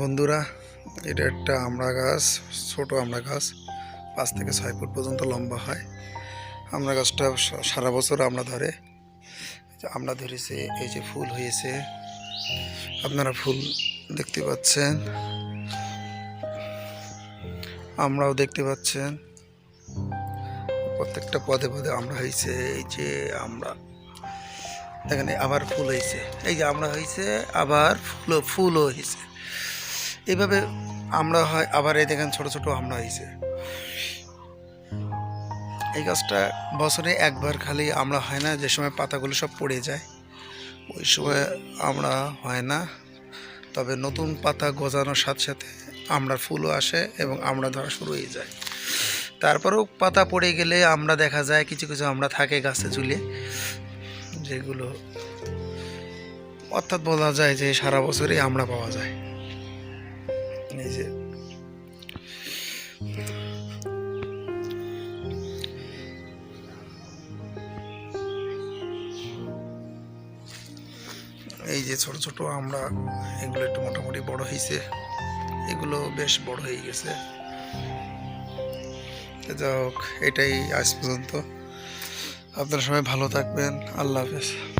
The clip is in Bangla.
বন্ধুরা এটা একটা আমড়া গাছ ছোট আমড়া গাছ পাঁচ থেকে ছয় ফুট পর্যন্ত লম্বা হয়। আমড়া গাছটা সারা বছর আমরা ধরে আমড়া ধরেছে এই যে ফুল হয়েছে। আপনারা ফুল দেখতে পাচ্ছেন। আমরাও দেখতে পাচ্ছেন। প্রত্যেকটা পদে পদে আমরা হয়েছে এই যে আমরা দেখেন আবার ফুল হয়েছে। এই যে আমরা হয়েছে আবার ফুলও ফুলও হয়েছে। এইভাবে আমরা হয়, আবার এই দেখেন ছোট ছোট আমরা হয়েছে এই গাছটা বছরে একবার খালি আমরা হয় না, যে সময় পাতাগুলো সব পড়ে যায়, ওই সময় আমরা হয় না। তবে নতুন পাতা গজানোর সাথে সাথে আমরার ফুলও আসে এবং আমরা ধরা শুরু হয়ে যায়। তারপরেও পাতা পড়ে গেলে আমরা দেখা যায় কিছু কিছু আমরা থাকে গাছে ঝুলে, যেগুলো অর্থাৎ বলা যায় যে সারা বছরই আমরা পাওয়া যায়। যে এই যে ছোট ছোট আমরা, এগুলো একটু মোটামুটি বড় হয়েছে এগুলো বেশ বড় হয়ে গেছে। যাই হোক, এটাই আজ পর্যন্ত। আপনারা সবাই ভালো থাকবেন। আল্লাহ হাফেজ।